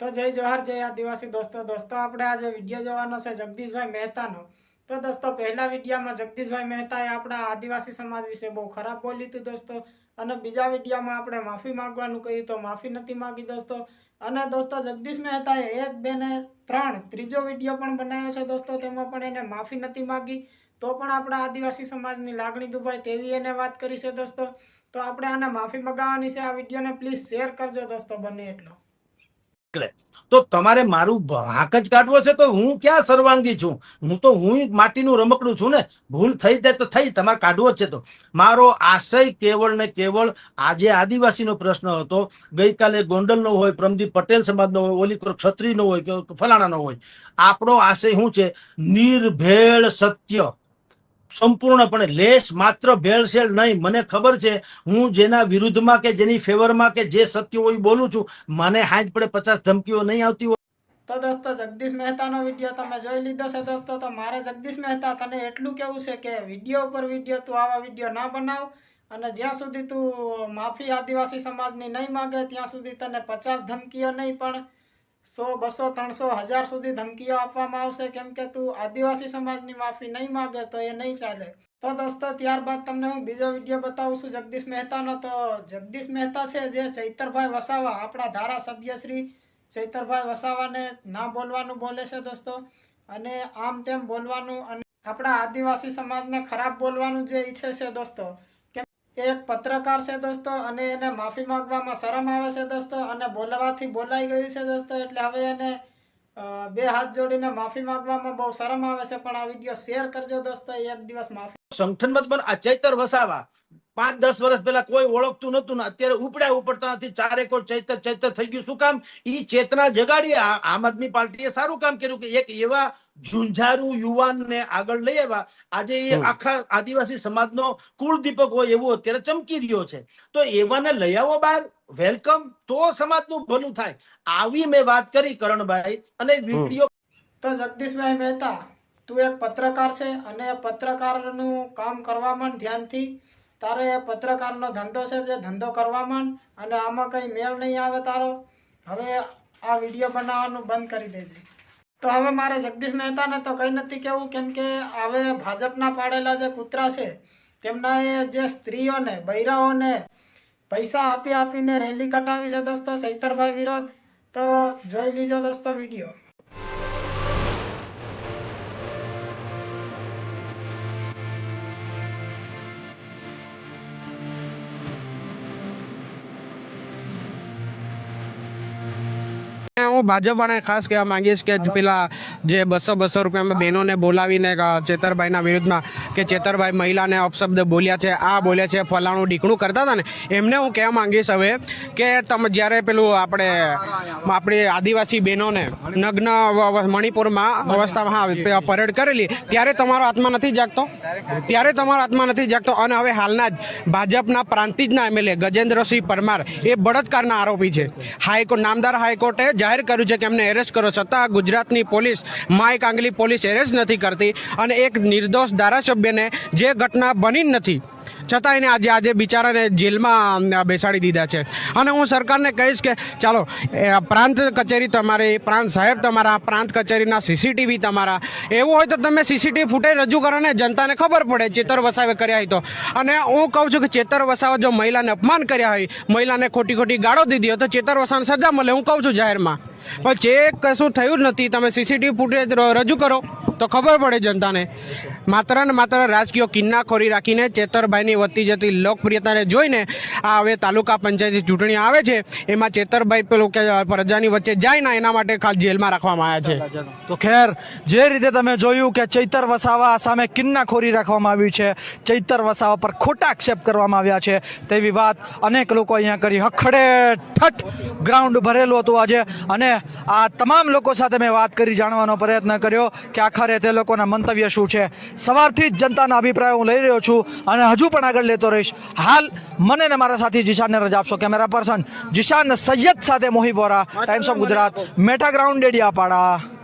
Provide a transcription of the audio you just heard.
તો જય જવાહર, જય આદિવાસી દોસ્તો. દોસ્તો, આપણે આજે વીડિયો જોવાનો છે જગદીશભાઈ મહેતાનો. તો દોસ્તો, પહેલા વિડીયામાં જગદીશભાઈ મહેતાએ આપણા આદિવાસી સમાજ વિશે બહુ ખરાબ બોલી હતી દોસ્તો. અને બીજા વિડીયામાં આપણે માફી માગવાનું કહ્યું તો માફી નથી માગી દોસ્તો. અને દોસ્તો, જગદીશ મહેતાએ એક, બે ને ત્રણ ત્રીજો વીડિયો પણ બનાવ્યો છે દોસ્તો. તેમાં પણ એને માફી નથી માગી. તો પણ આપણા આદિવાસી સમાજની લાગણી દુભાય તેવી એને વાત કરી છે દોસ્તો. તો આપણે આને માફી મગાવવાની છે આ વિડીયોને. પ્લીઝ શેર કરજો દોસ્તો, બને એટલો. એટલે તો તમારે મારું હાંક જ કાઢવો છે તો હું ક્યાં સર્વાંગી છું? હું તો હું માટીનું રમકડું છું ને. ભૂલ થઈ જાય તો થઈ, તમારે કાઢવો જ છે તો. મારો આશય કેવળ ને કેવળ આજે આદિવાસીનો પ્રશ્ન હતો. ગઈકાલે ગોંડલનો હોય પ્રમદીપ પટેલ સમાજનો હોય, ઓલી ક્ષત્રિયનો હોય કે ફલાણાનો હોય. આપણો આશય શું છે? નિર્ભેળ સત્ય. સંપૂર્ણપણે લેશ માત્ર ભેળસેળ નહીં. મને ખબર છે, હું જેના વિરુદ્ધમાં કે જેની ફેવરમાં કે જે સત્ય હોય બોલું છું. મને હાજ પડે પચાસ ધમકીઓ નહીં આવતી હોય. તો દોસ્તો, જગદીશ મહેતાનો વીડિયો તમે જોઈ લીધો છે દોસ્તો, તો મારે જગદીશ મહેતા, તને એટલું કેવું છે કે વીડિયો ઉપર વીડિયો, તું આવા વીડિયો ના બનાવ અને જ્યાં સુધી તું માફી આદિવાસી સમાજની નહીં માગે, ત્યાં સુધી તને પચાસ ધમકીઓ નહીં પણ સો, બસો, ત્રણસો, હજાર સુધી ધમકીઓ આપવામાં આવશે. કેમ કે તું આદિવાસી સમાજની માફી નહીં માગે તો એ નહીં ચાલે. તો દોસ્તો, ત્યારબાદ તમને હું બીજો વીડિયો બતાવું છું જગદીશ મહેતાનો. તો જગદીશ મહેતા છે જે ચૈતરભાઈ વસાવા, આપણા ધારાસભ્ય શ્રી ચૈતરભાઈ વસાવાને ના બોલવાનું બોલે છે દોસ્તો. અને આમ તેમ બોલવાનું અને આપણા આદિવાસી સમાજને ખરાબ બોલવાનું જે ઈચ્છે છે દોસ્તો. એક પત્રકાર છે દોસ્તો, અને એને માફી માંગવામાં શરમ આવે છે દોસ્તો, અને બોલવાથી બોલાઈ ગયું છે દોસ્તો, એટલે હવે એને બે હાથ જોડીને માફી માંગવામાં બહુ શરમ આવે છે, પણ આ વીડિયો શેર કરજો દોસ્તો એક દિવસ માફી. સંગઠનમાં પણ આ ચૈતર વસાવા. પાંચ દસ વર્ષ પહેલા કોઈ ઓળખતું નતું ને અત્યારે ઉપડ્યા ઉપડતા નથી ચારે કોર ચૈતર ચૈતર થઈ ગયું. શું કામ? એ ચેતના જગાડી આમ આદમી પાર્ટીએ સારું કામ કર્યું કે એક એવા ઝુંઝારું યુવાનને આગળ લઈ આવ્યા. આજે એ આખા આદિવાસી સમાજનો કુળદીપક હોય એવો અત્યારે ચમકી રહ્યો છે. તો એવાને લઈ આવો બહાર વેલકમ. તો સમાજનું ભલું થાય. આવી મેં વાત કરી કરણભાઈ અને વીડિયો તો જગદીશભાઈ મહેતા તું એક પત્રકાર છે અને પત્રકારનું કામ કરવામાં ધ્યાનથી તારે એ પત્રકારનો ધંધો છે જે ધંધો કરવામાં અને આમાં કંઈ મેળ નહીં આવે તારો. હવે આ વીડિયો બનાવવાનું બંધ કરી દેજે. તો હવે મારે જગદીશ મહેતાને તો કંઈ નથી કહેવું, કેમ કે હવે ભાજપના પાડેલા જે કૂતરા છે, તેમના એ જે સ્ત્રીઓને, બૈરાઓને પૈસા આપી આપીને રેલી કટાવી છે દોસ્તો સૈતરભાઈ વિરોધ. તો જોઈ લીજો દોસ્તો વીડિયો. હું ભાજપવાળાને ખાસ કહેવા માંગીશ કે પેલા જે બસો બસો રૂપિયામાં બહેનોને બોલાવીને ચેતરભાઈના વિરુદ્ધમાં કે ચેતરભાઈ મહિલાને અપશબ્દ બોલ્યા છે આ બોલ્યા છે ફલાણું ઢીકણું કરતા હતા ને એમને હું કહેવા માંગીશ હવે કે તમે જ્યારે પેલું આપણે આપણી આદિવાસી બહેનોને નગ્ન મણિપુરમાં અવસ્થામાં પરેડ કરેલી ત્યારે તમારો આત્મા નથી જાગતો? ત્યારે તમારો આત્મા નથી જાગતો? અને હવે હાલના જ ભાજપના પ્રાંતિજના એમએલએ ગજેન્દ્રસિંહ પરમાર એ બળાત્કારના આરોપી છે. હાઈકોર્ટ નામદાર હાઈકોર્ટે જાહેર કર્યું છે કે એમને એરેસ્ટ કરો છતાં ગુજરાતની પોલીસ માય કાંગલી પોલીસ એરેસ્ટ નથી કરતી અને એક નિર્દોષ ધારાસભ્યને જે ઘટના બની નથી છતાં એને આજે આજે બિચારાને જેલમાં બેસાડી દીધા છે. અને હું સરકારને કહીશ કે, ચાલો પ્રાંત કચેરી તમારી, પ્રાંત સાહેબ તમારા, પ્રાંત કચેરીના સીસીટીવી તમારા. એવું હોય તો તમે સીસીટીવી ફૂટેજ રજૂ કરો ને જનતાને ખબર પડે, ચેતર વસાવે કર્યા હોય તો. અને હું કહું છું કે ચેતર વસાવે જો મહિલાને અપમાન કર્યા હોય, મહિલાને ખોટી ખોટી ગાળો દીધી હોય તો ચેતર વસાને સજા મળે, હું કહું છું જાહેરમાં. પણ ચેક કશું થયું જ નથી, તમે સીસીટીવી ફૂટેજ રજૂ કરો, તો ખબર પડે જનતાને. માત્ર ને માત્ર રાજકીય કિન્નાખોરી રાખીને ચેતરભાઈની વધતી જતી લોકપ્રિયતાને જોઈને આ હવે તાલુકા પંચાયતની ચૂંટણી આવે છે. એમાં ચેતરભાઈ પેલું કે પ્રજાની વચ્ચે જાય ને એના માટે ખાલી જેલમાં રાખવામાં આવ્યા છે. તો ખેર, જે રીતે તમે જોયું કે ચૈતર વસાવા સામે કિન્નાખોરી રાખવામાં આવ્યું છે, ચૈતર વસાવા પર ખોટા આક્ષેપ કરવામાં આવ્યા છે, તેવી વાત અનેક લોકો અહીંયા કરી. હખડે ઠઠ ગ્રાઉન્ડ ભરેલું હતું આજે અને આ તમામ લોકો સાથે મેં વાત કરી, જાણવાનો પ્રયત્ન કર્યો કે આખરે તે લોકોના મંતવ્ય શું છે? સવારથી જ જનતાના અભિપ્રાય હું લઈ રહ્યો છું અને હજુ પણ આગળ લેતો રહીશ. હાલ મને ને મારા સાથી જીશાનને રજા આપશો. કેમેરા પર્સન જીશાન સૈયદ સાથે Mohi Vora times of Gujarat meta ground Dediapada